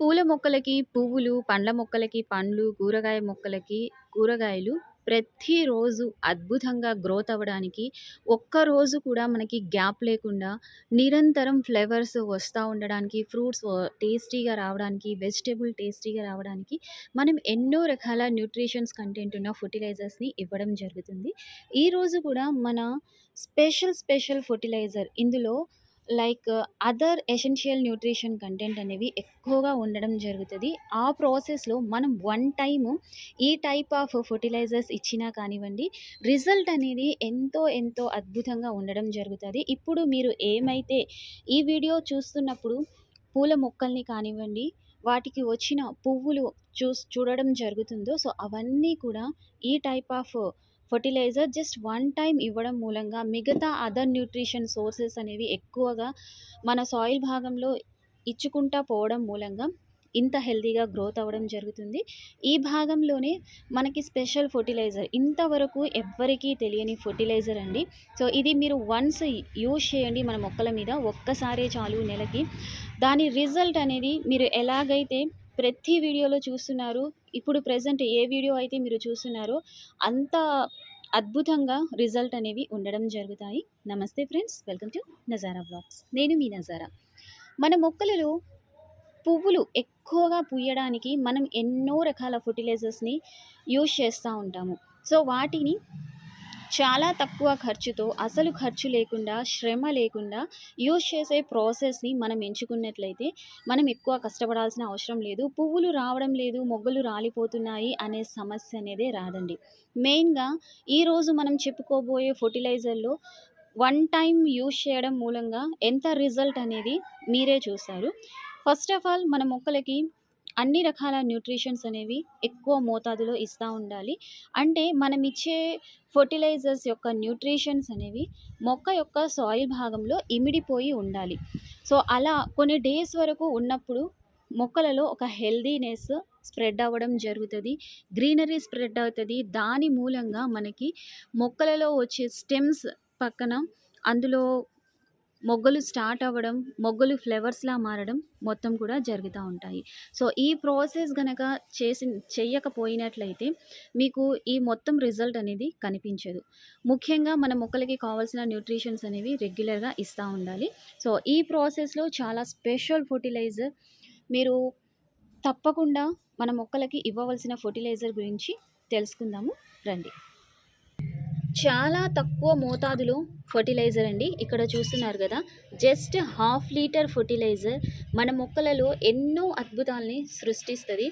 పూల మొక్కలకి పువ్వులు, పండ్ల మొక్కలకి పండ్లు, కూరగాయ మొక్కలకి కూరగాయలు ప్రతిరోజు అద్భుతంగా గ్రోత్ అవ్వడానికి ఒక్కరోజు కూడా మనకి గ్యాప్ లేకుండా నిరంతరం ఫ్లేవర్స్ వస్తూ ఉండడానికి, ఫ్రూట్స్ టేస్టీగా రావడానికి, వెజిటేబుల్ టేస్టీగా రావడానికి మనం ఎన్నో రకాల న్యూట్రిషన్స్ కంటెంట్ ఉన్న ఫర్టిలైజర్స్ని ఇవ్వడం జరుగుతుంది. ఈరోజు కూడా మన స్పెషల్, స్పెషల్ ఫర్టిలైజర్ ఇందులో like other essential nutrition content అనేవి ఎక్కువగా ఉండడం జరుగుతుంది. ఆ ప్రాసెస్‌లో మనం వన్ టైము ఈ టైప్ ఆఫ్ ఫర్టిలైజర్స్ ఇచ్చినా కానివ్వండి, రిజల్ట్ అనేది ఎంతో, ఎంతో అద్భుతంగా ఉండడం జరుగుతుంది. ఇప్పుడు మీరు ఏమైతే ఈ వీడియో చూస్తున్నప్పుడు పూల మొక్కల్ని కానివ్వండి, వాటికి వచ్చిన పువ్వులు చూస్ చూడడం జరుగుతుందో, సో అవన్నీ కూడా ఈ type of fertiliser just one time ఇవ్వడం మూలంగా మిగతా అదర్ న్యూట్రిషన్ సోర్సెస్ అనేవి ఎక్కువగా మన సాయిల్ భాగంలో ఇచ్చుకుంటా పోవడం మూలంగా ఇంత హెల్తీగా గ్రోత్ అవ్వడం జరుగుతుంది. ఈ భాగంలోనే మనకి స్పెషల్ ఫర్టిలైజర్ ఇంతవరకు ఎవ్వరికీ తెలియని ఫర్టిలైజర్ అండి. సో, ఇది మీరు వన్స్ యూజ్ చేయండి మన మొక్కల మీద ఒక్కసారే చాలు నెలకి. దాని రిజల్ట్ అనేది మీరు ఎలాగైతే ప్రతి వీడియోలో చూస్తున్నారు, ఇప్పుడు ప్రజెంట్ ఏ వీడియో అయితే మీరు చూస్తున్నారో అంత అద్భుతంగా రిజల్ట్ అనేవి ఉండడం జరుగుతాయి. నమస్తే friends welcome to Nazara vlogs నేను మీ నజారా. మన మొక్కలలో పువ్వులు ఎక్కువగా పూయడానికి మనం ఎన్నో రకాల ఫర్టిలైజర్స్ని యూజ్ చేస్తూ ఉంటాము. సో, వాటిని చాలా తక్కువ ఖర్చుతో అసలు ఖర్చు లేకుండా, శ్రమ లేకుండా యూజ్ చేసే ప్రాసెస్‌ని మనం ఎంచుకున్నట్లయితే మనం ఎక్కువ కష్టపడాల్సిన అవసరం లేదు. పువ్వులు రావడం లేదు, మొగ్గలు రాలిపోతున్నాయి అనే సమస్య అనేది రాదండి. మెయిన్‌గా ఈరోజు మనం చెప్పుకోబోయే ఫర్టిలైజర్లో వన్ టైం యూజ్ చేయడం మూలంగా ఎంత రిజల్ట్ అనేది మీరే చూస్తారు. ఫస్ట్ ఆఫ్ ఆల్ మన మొక్కలకి అన్ని రకాల న్యూట్రిషన్స్ అనేవి ఎక్కువ మోతాదులో ఇస్తూ ఉండాలి. అంటే మనం ఇచ్చే ఫర్టిలైజర్స్ యొక్క న్యూట్రిషన్స్ అనేవి మొక్క యొక్క సాయిల్ భాగంలో ఇమిడిపోయి ఉండాలి. సో, అలా కొన్ని డేస్ వరకు ఉన్నప్పుడు మొక్కలలో ఒక హెల్దీనెస్ స్ప్రెడ్ అవ్వడం జరుగుతుంది గ్రీనరీ స్ప్రెడ్ అవుతుంది దాని మూలంగా మనకి మొక్కలలో వచ్చే స్టెమ్స్ పక్కన అందులో మొగ్గలు స్టార్ట్ అవ్వడం, మొగ్గలు ఫ్లవర్స్‌లా మారడం మొత్తం కూడా జరుగుతూ ఉంటాయి. సో, ఈ ప్రాసెస్ గనక చేసి చెయ్యకపోయినట్లయితే మీకు ఈ మొత్తం రిజల్ట్ అనేది కనిపించదు. ముఖ్యంగా మన మొక్కలకి కావాల్సిన న్యూట్రిషన్స్ అనేవి రెగ్యులర్‌గా ఇస్తూ ఉండాలి. సో, ఈ ప్రాసెస్‌లో చాలా స్పెషల్ ఫర్టిలైజర్ మీరు తప్పకుండా మన మొక్కలకి ఇవ్వవలసిన ఫర్టిలైజర్ గురించి తెలుసుకుందాము రండి. చాలా తక్కువ మోతాదులో ఫెర్టిలైజర్ అండి. ఇక్కడ చూస్తున్నారు కదా జస్ట్ హాఫ్ లీటర్ ఫర్టిలైజర్ మన మొక్కలలో ఎన్నో అద్భుతాల్ని సృష్టిస్తుంది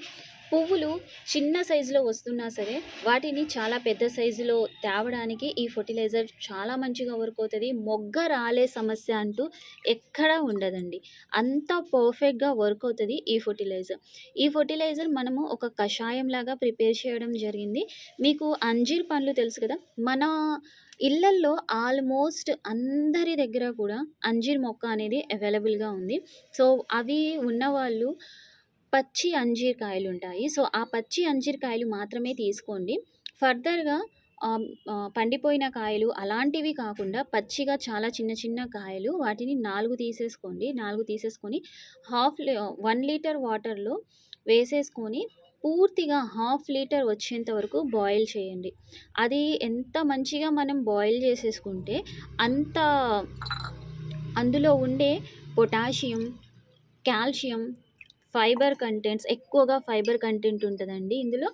పువ్వులు చిన్న సైజులో వస్తున్నా సరే, వాటిని చాలా పెద్ద సైజులో తేవడానికి ఈ ఫెర్టిలైజర్ చాలా మంచిగా వర్క్ అవుతుంది మొగ్గ రాలే సమస్య అంటూ ఎక్కడా ఉండదండి. అంత పర్ఫెక్ట్‌గా వర్క్ అవుతుంది ఈ ఫెర్టిలైజర్. ఈ ఫర్టిలైజర్ మనము ఒక కషాయం లాగా ప్రిపేర్ చేయడం జరిగింది. మీకు అంజీర్ పండ్లు తెలుసు కదా! మన ఇళ్ళల్లో ఆల్మోస్ట్ అందరి దగ్గర కూడా అంజీర్ మొక్క అనేది అవైలబుల్‌గా ఉంది. సో, అవి ఉన్నవాళ్ళు పచ్చి అంజీరకాయలు ఉంటాయి సో, ఆ పచ్చి అంజీరకాయలు మాత్రమే తీసుకోండి. ఫర్దర్‌గా పండిపోయిన కాయలు అలాంటివి కాకుండా పచ్చిగా చాలా చిన్న చిన్న కాయలు వాటిని నాలుగు తీసేసుకోండి. నాలుగు తీసేసుకొని హాఫ్ వన్ లీటర్ వాటర్‌లో వేసేసుకొని పూర్తిగా హాఫ్ లీటర్ వచ్చేంత వరకు బాయిల్ చేయండి. అది ఎంత మంచిగా మనం బాయిల్ చేసేసుకుంటే అంత అందులో ఉండే పొటాషియం, కాల్షియం, ఫైబర్ కంటెంట్స్ ఎక్కువగా ఫైబర్ కంటెంట్ ఉంటుందండి ఇందులో.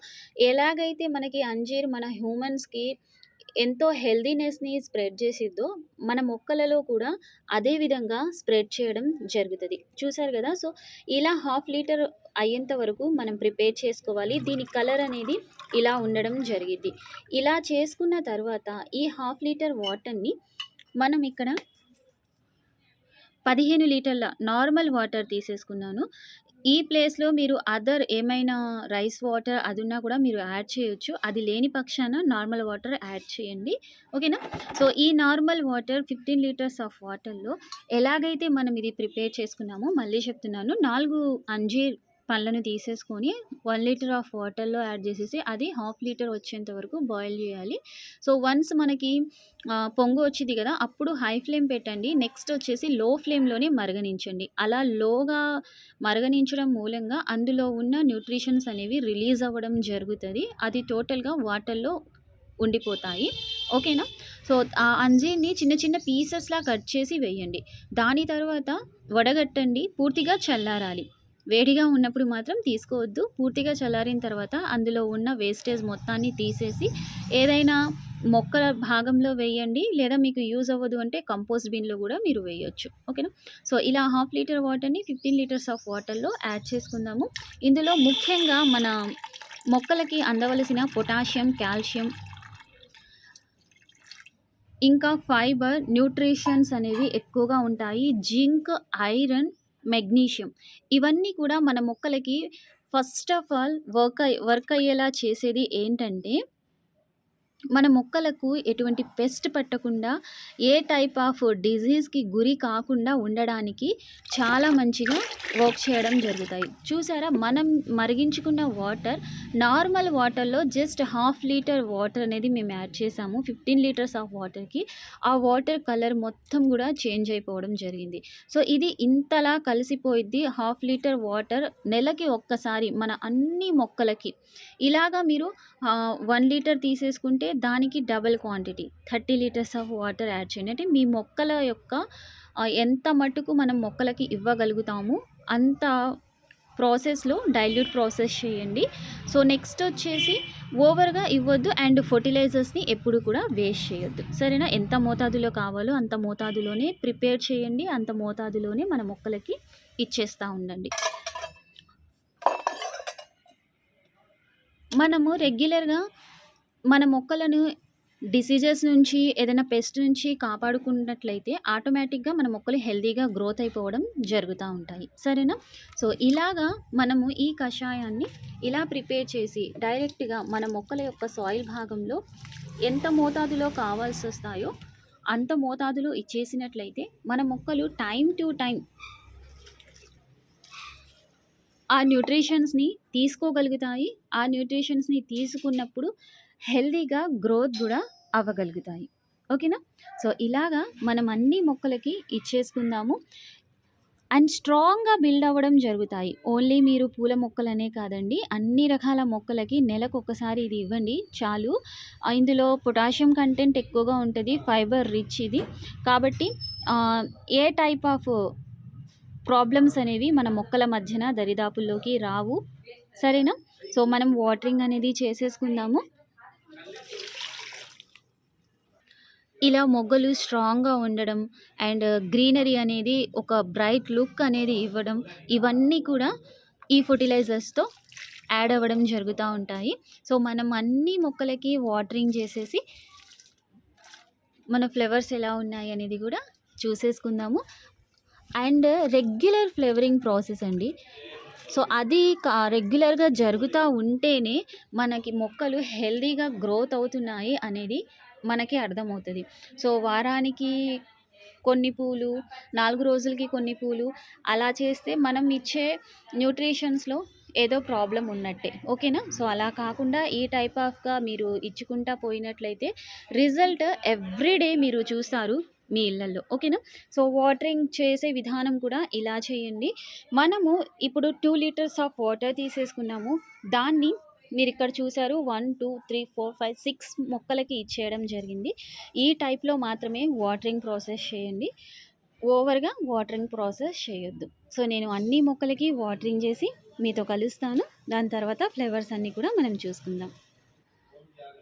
ఎలాగైతే మనకి అంజీర్ మన హ్యూమన్స్‌కి ఎంతో హెల్తీనెస్‌ని స్ప్రెడ్ చేసిద్దో, మన మొక్కలలో కూడా అదే విధంగా స్ప్రెడ్ చేయడం జరుగుతుంది చూసారు కదా సో, ఇలా హాఫ్ లీటర్ అయ్యేంత వరకు మనం ప్రిపేర్ చేసుకోవాలి. దీని కలర్ అనేది ఇలా ఉండడం జరిగింది ఇలా చేసుకున్న తర్వాత ఈ హాఫ్ లీటర్ వాటర్‌ని మనం ఇక్కడ 15 లీటర్ల నార్మల్ వాటర్ తీసేసుకున్నాను. ఈ ప్లేస్‌లో మీరు అదర్ ఏమైనా రైస్ వాటర్ అది ఉన్నా కూడా మీరు యాడ్ చేయొచ్చు. అది లేని పక్షాన నార్మల్ వాటర్ యాడ్ చేయండి. ఓకేనా? సో, ఈ నార్మల్ వాటర్ 15 లీటర్స్ ఆఫ్ వాటర్‌లో ఎలాగైతే మనం ఇది ప్రిపేర్ చేసుకున్నామో మళ్ళీ చెప్తున్నాను. నాలుగు అంజీర్ పళ్ళను తీసేసుకొని వన్ లీటర్ ఆఫ్ వాటర్‌లో యాడ్ చేసేసి అది హాఫ్ లీటర్ వచ్చేంత వరకు బాయిల్ చేయాలి. సో, వన్స్ మనకి పొంగు వచ్చింది కదా! అప్పుడు హై ఫ్లేమ్ పెట్టండి. నెక్స్ట్ వచ్చేసి లో ఫ్లేమ్‌లోనే మరగనించండి. అలా లోగా మరగనించడం మూలంగా అందులో ఉన్న న్యూట్రిషన్స్ అనేవి రిలీజ్ అవ్వడం జరుగుతుంది అది టోటల్‌గా వాటర్‌లో ఉండిపోతాయి. ఓకేనా? సో, ఆ అంజీర్‌ని చిన్న చిన్న పీసెస్‌లా కట్ చేసి వేయండి. దాని తర్వాత వడగట్టండి. పూర్తిగా చల్లారాలి. వేడిగా ఉన్నప్పుడు మాత్రం తీసుకోవద్దు. పూర్తిగా చల్లారిన తర్వాత అందులో ఉన్న వేస్టేజ్ మొత్తాన్ని తీసేసి ఏదైనా మొక్కల భాగంలో వేయండి. లేదా మీకు యూజ్ అవ్వదు అంటే కంపోస్ట్ బిన్‌లో కూడా మీరు వేయొచ్చు. ఓకేనా? సో, ఇలా హాఫ్ లీటర్ వాటర్‌ని 15 లీటర్స్ ఆఫ్ వాటర్‌లో యాడ్ చేసుకుందాము. ఇందులో ముఖ్యంగా మన మొక్కలకి అందవలసిన పొటాషియం, కాల్షియం ఇంకా ఫైబర్, న్యూట్రిషన్స్ అనేవి ఎక్కువగా ఉంటాయి. Zinc, iron, magnesium. ఇవన్నీ కూడా మన మొక్కలకి first of all work work అయ్యేలా చేసేది ఏంటంటే మన మొక్కలకు ఎటువంటి పెస్ట్ పట్టకుండా, ఏ టైప్ ఆఫ్ డిజీజ్కి గురి కాకుండా ఉండడానికి చాలా మంచిగా వర్క్ చేయడం జరుగుతాయి. చూసారా? మనం మరిగించుకున్న వాటర్ నార్మల్ వాటర్‌లో జస్ట్ హాఫ్ లీటర్ వాటర్ అనేది మేము యాడ్ చేసాము. 15 లీటర్స్ ఆఫ్ వాటర్‌కి. ఆ వాటర్ కలర్ మొత్తం కూడా చేంజ్ అయిపోవడం జరిగింది. సో, ఇది ఇంతలా కలిసిపోయిద్ది. హాఫ్ లీటర్ వాటర్ నెలకి ఒక్కసారి మన అన్ని మొక్కలకి ఇలాగా మీరు వన్ లీటర్ తీసేసుకుంటే దానికి double quantity 30 litres of water add చేయండి. అంటే మీ మొక్కల యొక్క ఎంత మటుకు మనం మొక్కలకి ఇవ్వగలుగుతామో అంత ప్రాసెస్‌లో డైల్యూట్ ప్రాసెస్ చేయండి. సో, నెక్స్ట్ వచ్చేసి ఓవర్‌గా ఇవ్వద్దు అండ్ ఫర్టిలైజర్స్ని ఎప్పుడు కూడా వేస్ట్ చేయొద్దు. సరేనా? ఎంత మోతాదులో కావాలో అంత మోతాదులోనే ప్రిపేర్ చేయండి. అంత మోతాదులోనే మన మొక్కలకి ఇచ్చేస్తూ ఉండండి. మనము రెగ్యులర్‌గా మన మొక్కలను డిసీజెస్ నుంచి ఏదైనా పెస్ట్ నుంచి కాపాడుకున్నట్లయితే ఆటోమేటిక్‌గా మన మొక్కలు హెల్తీగా గ్రోత్ అయిపోవడం జరుగుతూ ఉంటాయి. సరేనా? సో, ఇలాగా మనము ఈ కషాయాన్ని ఇలా ప్రిపేర్ చేసి డైరెక్ట్‌గా మన మొక్కల యొక్క సాయిల్ భాగంలో ఎంత మోతాదులో కావాల్సి వస్తాయో అంత మోతాదులో ఇచ్చేసినట్లయితే మన మొక్కలు టైం టు టైం ఆ న్యూట్రిషన్స్‌ని తీసుకోగలుగుతాయి. ఆ న్యూట్రిషన్స్‌ని తీసుకున్నప్పుడు హెల్తీగా గ్రోత్ కూడా అవ్వగలుగుతాయి. ఓకేనా? సో, ఇలాగా మనం అన్ని మొక్కలకి ఇచ్చేసుకుందాము. అండ్ స్ట్రాంగ్‌గా బిల్డ్ అవ్వడం జరుగుతాయి. ఓన్లీ మీరు పూల మొక్కలనే కాదండి. అన్ని రకాల మొక్కలకి నెలకు ఒకసారి ఇది ఇవ్వండి చాలు. ఇందులో పొటాషియం కంటెంట్ ఎక్కువగా ఉంటుంది ఫైబర్ రిచ్ ఇది. కాబట్టి ఏ టైప్ ఆఫ్ ప్రాబ్లమ్స్ అనేవి మన మొక్కల మధ్యన దరిదాపుల్లోకి రావు. సరేనా? సో, మనం వాటరింగ్ అనేది చేసేసుకుందాము. ఇలా మొగ్గలు స్ట్రాంగ్‌గా ఉండడం అండ్ గ్రీనరీ అనేది ఒక బ్రైట్ లుక్ అనేది ఇవ్వడం ఇవన్నీ కూడా ఈ ఫర్టిలైజర్స్‌తో యాడ్ అవ్వడం జరుగుతా ఉంటాయి. సో, మనం అన్ని మొక్కలకి వాటరింగ్ చేసేసి మన ఫ్లవర్స్ ఎలా ఉన్నాయి అనేది కూడా చూసేసుకుందాము. అండ్ రెగ్యులర్ ఫ్లవరింగ్ ప్రాసెస్ అండి. సో, అది క రెగ్యులర్‌గా జరుగుతా ఉంటేనే మనకి మొక్కలు హెల్తీగా గ్రోత్ అవుతున్నాయి అనేది మనకి అర్థమవుతుంది సో, వారానికి కొన్ని పూలు, నాలుగు రోజులకి కొన్ని పూలు అలా చేస్తే మనం ఇచ్చే న్యూట్రిషన్స్‌లో ఏదో ప్రాబ్లం ఉన్నట్టే. ఓకేనా? సో, అలా కాకుండా ఈ టైప్ ఆఫ్‌గా మీరు ఇచ్చుకుంటా పోయినట్లయితే రిజల్ట్ ఎవ్రీడే మీరు చూస్తారు మీ ఇళ్ళల్లో ఓకేనా? సో, వాటరింగ్ చేసే విధానం కూడా ఇలా చేయండి. మనము ఇప్పుడు టూ లీటర్స్ ఆఫ్ వాటర్ తీసేసుకున్నాము. దాన్ని మీరు ఇక్కడ చూసారు 1, 2, 3, 4, 5, 6 మొక్కలకి ఇచ్చేయడం జరిగింది. ఈ టైప్‌లో మాత్రమే వాటరింగ్ ప్రాసెస్ చేయండి. ఓవర్‌గా వాటరింగ్ ప్రాసెస్ చేయొద్దు. సో, నేను అన్ని మొక్కలకి వాటరింగ్ చేసి మీతో కలుస్తాను. దాని తర్వాత ఫ్లేవర్స్ అన్నీ కూడా మనం చూసుకుందాం.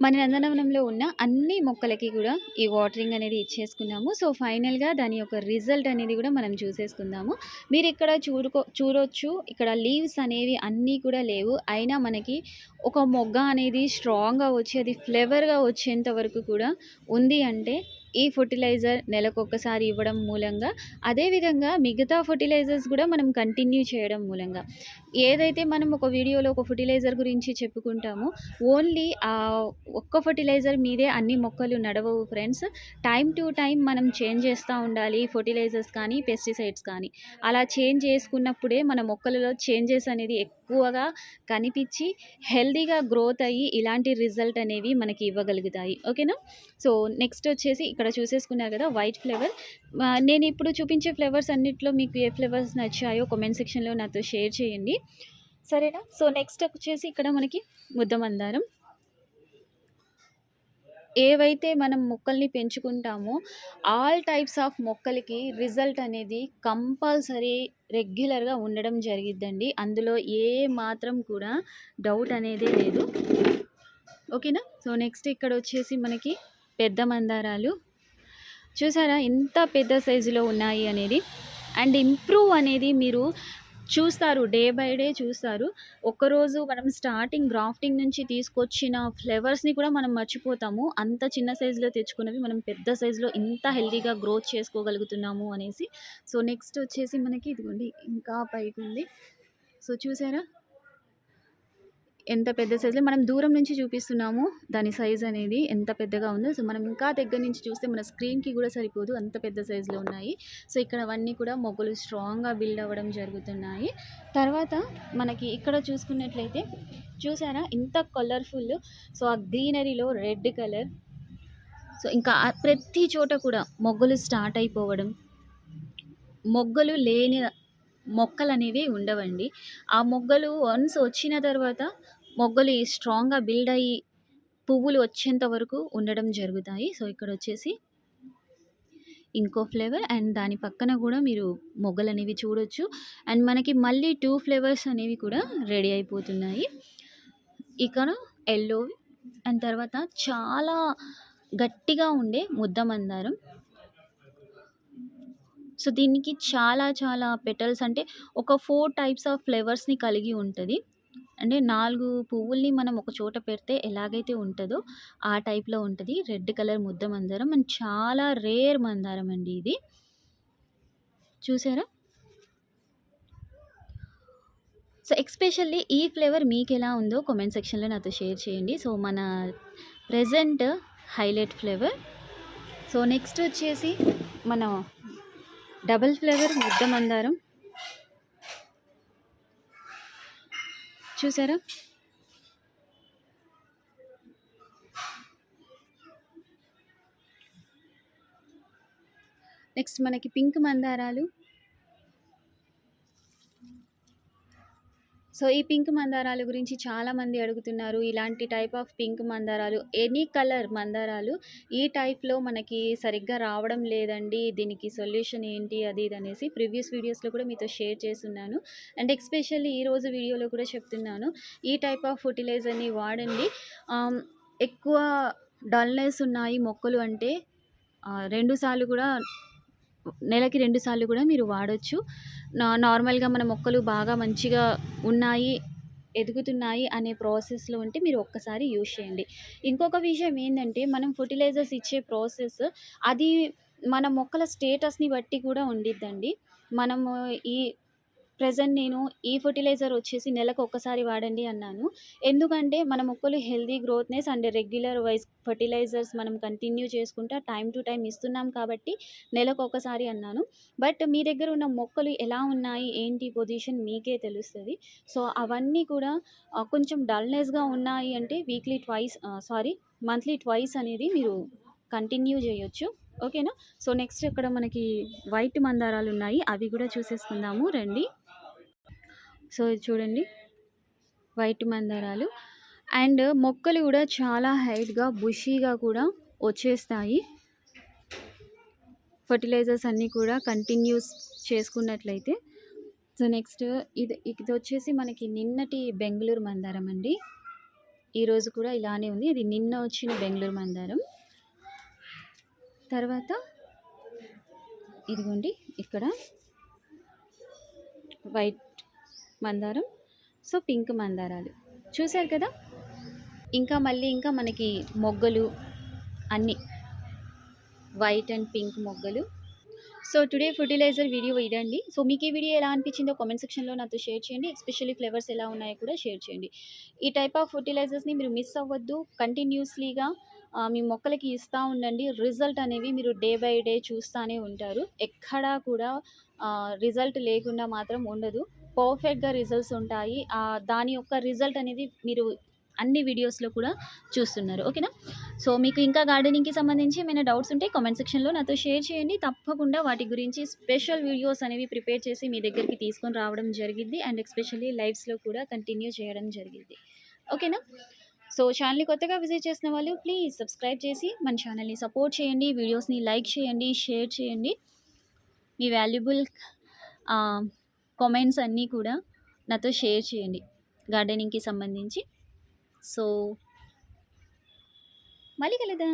మన నందనవనంలో ఉన్న అన్ని మొక్కలకి కూడా ఈ వాటరింగ్ అనేది ఇచ్చేసుకున్నాము. సో, ఫైనల్‌గా దాని యొక్క రిజల్ట్ అనేది కూడా మనం చూసేసుకుందాము. మీరు ఇక్కడ చూడుకో చూడొచ్చు ఇక్కడ లీవ్స్ అనేవి అన్నీ కూడా లేవు. అయినా మనకి ఒక మొగ్గ అనేది స్ట్రాంగ్‌గా వచ్చి అది ఫ్లేవర్గా వచ్చేంత వరకు కూడా ఉంది అంటే ఈ ఫర్టిలైజర్ నెలకొకసారి ఇవ్వడం మూలంగా అదేవిధంగా మిగతా ఫర్టిలైజర్స్ కూడా మనం కంటిన్యూ చేయడం మూలంగా. ఏదైతే మనం ఒక వీడియోలో ఒక ఫర్టిలైజర్ గురించి చెప్పుకుంటామో ఓన్లీ ఆ ఒక్క ఫర్టిలైజర్ మీదే అన్ని మొక్కలు నడవవు ఫ్రెండ్స్. టైం టు టైం మనం చేంజ్ చేస్తూ ఉండాలి ఫర్టిలైజర్స్ కానీ పెస్టిసైడ్స్ కానీ. అలా చేంజ్ చేసుకున్నప్పుడే మన మొక్కలలో చేంజెస్ అనేది ఎక్కువగా కనిపించి హెల్దీగా గ్రోత్ అయ్యి ఇలాంటి రిజల్ట్ అనేవి మనకి ఇవ్వగలుగుతాయి. ఓకేనా? సో నెక్స్ట్ వచ్చేసి ఇక్కడ చూసేసుకున్నారు కదా వైట్ ఫ్లేవర్ నేను ఇప్పుడు చూపించే ఫ్లేవర్స్ అన్నిట్లో మీకు ఏ ఫ్లేవర్స్ నచ్చాయో కామెంట్ సెక్షన్లో నాతో షేర్ చేయండి. సరేనా? సో నెక్స్ట్ వచ్చేసి ఇక్కడ మనకి ముద్ద మందారం ఏవైతే మనం మొక్కల్ని పెంచుకుంటామో ఆల్ టైప్స్ ఆఫ్ మొక్కలకి రిజల్ట్ అనేది కంపల్సరీ రెగ్యులర్గా ఉండడం జరిగిద్దండి. అందులో ఏ మాత్రం కూడా డౌట్ అనేది లేదు. ఓకేనా సో నెక్స్ట్ ఇక్కడ వచ్చేసి మనకి పెద్ద మందారాలు. చూసారా? ఎంత పెద్ద సైజులో ఉన్నాయి అనేది. అండ్ ఇంప్రూవ్ అనేది మీరు చూస్తారు డే బై డే చూస్తారు. ఒక్కరోజు మనం స్టార్టింగ్ గ్రాఫ్టింగ్ నుంచి తీసుకొచ్చిన ఫ్లేవర్స్ని కూడా మనం మర్చిపోతాము. అంత చిన్న సైజులో తెచ్చుకున్నవి మనం పెద్ద సైజులో ఇంత హెల్దీగా గ్రోత్ చేసుకోగలుగుతున్నాము అనేసి. సో నెక్స్ట్ వచ్చేసి మనకి ఇదిగోండి ఇంకా పైకి ఉంది సో చూసారా? ఎంత పెద్ద సైజులో మనం దూరం నుంచి చూపిస్తున్నాము దాని సైజ్ అనేది ఎంత పెద్దగా ఉందో. సో మనం ఇంకా దగ్గర నుంచి చూస్తే మన స్క్రీన్కి కూడా సరిపోదు. అంత పెద్ద సైజులో ఉన్నాయి. సో ఇక్కడ అవన్నీ కూడా మొగ్గలు స్ట్రాంగ్గా బిల్డ్ అవ్వడం జరుగుతున్నాయి. తర్వాత మనకి ఇక్కడ చూసుకున్నట్లయితే చూసారా? ఇంత కలర్ఫుల్ సో ఆ గ్రీనరీలో రెడ్ కలర్ సో ఇంకా ప్రతి చోట కూడా మొగ్గలు స్టార్ట్ అయిపోవడం. మొగ్గలు లేని మొక్కలు అనేవి ఉండవండి. ఆ మొగ్గలు వన్స్ వచ్చిన తర్వాత మొగ్గలు స్ట్రాంగ్గా బిల్డ్ అయ్యి పువ్వులు వచ్చేంత వరకు ఉండడం జరుగుతాయి. సో ఇక్కడ వచ్చేసి ఇంకో ఫ్లేవర్ అండ్ దాని పక్కన కూడా మీరు మొగ్గలు అనేవి చూడొచ్చు. అండ్ మనకి మళ్ళీ టూ ఫ్లేవర్స్ అనేవి కూడా రెడీ అయిపోతున్నాయి. ఇక్కడ ఎల్లో అండ్ తర్వాత చాలా గట్టిగా ఉండే ముద్ద మందారం. సో దీనికి చాలా చాలా పెటల్స్ అంటే ఒక ఫోర్ టైప్స్ ఆఫ్ ఫ్లేవర్స్ని కలిగి ఉంటుంది. అంటే నాలుగు పువ్వుల్ని మనం ఒక చోట పెడితే ఎలాగైతే ఉంటుందో ఆ టైప్లో ఉంటుంది. రెడ్ కలర్ ముద్ద మందారం అండ్ చాలా రేర్ మందారం అండి ఇది. చూసారా? సో ఎక్స్పెషల్లీ ఈ ఫ్లేవర్ మీకు ఎలా ఉందో కామెంట్ సెక్షన్లో నాతో షేర్ చేయండి. సో మన present highlight flavour. So next వచ్చేసి మన డబల్ ఫ్లేవర్ ముద్ద మందారం చూసారా? నెక్స్ట్ మనకి పింక్ మందారాలు. సో ఈ పింక్ మందారాల గురించి చాలామంది అడుగుతున్నారు. ఇలాంటి టైప్ ఆఫ్ పింక్ మందారాలు ఎనీ కలర్ మందారాలు ఈ టైప్లో మనకి సరిగ్గా రావడం లేదండి. దీనికి సొల్యూషన్ ఏంటి అది ఇది అనేసి ప్రీవియస్ వీడియోస్లో కూడా మీతో షేర్ చేస్తున్నాను. అండ్ ఎక్స్పెషల్లీ ఈరోజు వీడియోలో కూడా చెప్తున్నాను. ఈ టైప్ ఆఫ్ ఫర్టిలైజర్ని వాడండి. ఎక్కువ డల్నెస్ ఉన్నాయి మొక్కలు అంటే రెండుసార్లు రెండు సార్లు కూడా నెలకి రెండు సార్లు కూడా మీరు వాడచ్చు. నార్మల్గా మన మొక్కలు బాగా మంచిగా ఉన్నాయి ఎదుగుతున్నాయి అనే ప్రాసెస్లో ఉంటే మీరు ఒక్కసారి యూజ్ చేయండి. ఇంకొక విషయం ఏంటంటే మనం ఫర్టిలైజర్స్ ఇచ్చే ప్రాసెస్ అది మన మొక్కల స్టేటస్ని బట్టి కూడా ఉండిద్దండి. మనము ఈ ప్రజెంట్ నేను ఈ ఫర్టిలైజర్ వచ్చేసి నెలకు ఒక్కసారి వాడండి అన్నాను. ఎందుకంటే మన మొక్కలు healthy growthness and regular wise fertilisers మనం కంటిన్యూ చేసుకుంటా టైం టు టైం ఇస్తున్నాం కాబట్టి నెలకు ఒకసారి అన్నాను. బట్ మీ దగ్గర ఉన్న మొక్కలు ఎలా ఉన్నాయి? ఏంటి? పొజిషన్ మీకే తెలుస్తుంది. సో అవన్నీ కూడా కొంచెం డల్నెస్గా ఉన్నాయి అంటే weekly twice sorry monthly twice అనేది మీరు కంటిన్యూ చేయొచ్చు. ఓకేనా? సో నెక్స్ట్ ఇక్కడ మనకి వైట్ మందారాలు ఉన్నాయి అవి కూడా చూసేసుకుందాము. రండి. సో ఇది చూడండి. వైట్ మందారాలు. అండ్ మొక్కలు కూడా చాలా హైట్గా బుషీగా కూడా వచ్చేస్తాయి. ఫర్టిలైజర్స్ అన్నీ కూడా కంటిన్యూస్ చేసుకున్నట్లయితే. సో నెక్స్ట్ ఇది ఇది వచ్చేసి మనకి నిన్నటి బెంగళూరు మందారం అండి. ఈరోజు కూడా ఇలానే ఉంది. ఇది నిన్న వచ్చిన బెంగళూరు మందారం. తర్వాత ఇదిగోండి ఇక్కడ వైట్ మందారం సో పింక్ మందారాలు. చూశారు కదా? ఇంకా మళ్ళీ ఇంకా మనకి మొగ్గలు అన్నీ. వైట్ అండ్ పింక్ మొగ్గలు. సో టుడే ఫర్టిలైజర్ వీడియో ఇదండి. సో మీకు ఈ వీడియో ఎలా అనిపించిందో కామెంట్ సెక్షన్లో నాతో షేర్ చేయండి. ఎస్పెషల్లీ ఫ్లేవర్స్ ఎలా ఉన్నాయో కూడా షేర్ చేయండి. ఈ టైప్ ఆఫ్ ఫర్టిలైజర్స్ని మీరు మిస్ అవ్వద్దు. కంటిన్యూస్లీగా మీ మొక్కలకి ఇస్తూ ఉండండి. రిజల్ట్ అనేవి మీరు డే బై డే చూస్తూనే ఉంటారు. ఎక్కడా కూడా రిజల్ట్ లేకుండా మాత్రం ఉండదు. పర్ఫెక్ట్గా రిజల్ట్స్ ఉంటాయి. దాని యొక్క రిజల్ట్ అనేది మీరు అన్ని వీడియోస్లో కూడా చూస్తున్నారు. ఓకేనా? సో మీకు ఇంకా గార్డెనింగ్కి సంబంధించి ఏమైనా డౌట్స్ ఉంటే కామెంట్ సెక్షన్లో నాతో షేర్ చేయండి. తప్పకుండా వాటి గురించి స్పెషల్ వీడియోస్ అనేవి ప్రిపేర్ చేసి మీ దగ్గరికి తీసుకొని రావడం జరిగింది అండ్ ఎస్పెషల్లీ లైవ్స్లో కూడా కంటిన్యూ చేయడం జరిగింది ఓకేనా? సో ఛానల్ని కొత్తగా విజిట్ చేసిన వాళ్ళు ప్లీజ్ సబ్స్క్రైబ్ చేసి మన ఛానల్ని సపోర్ట్ చేయండి. వీడియోస్ని లైక్ చేయండి షేర్ చేయండి. మీ వాల్యుబుల్ కామెంట్స్ అన్నీ కూడా నాతో షేర్ చేయండి గార్డెనింగ్కి సంబంధించి. సో మళ్ళీ కలదా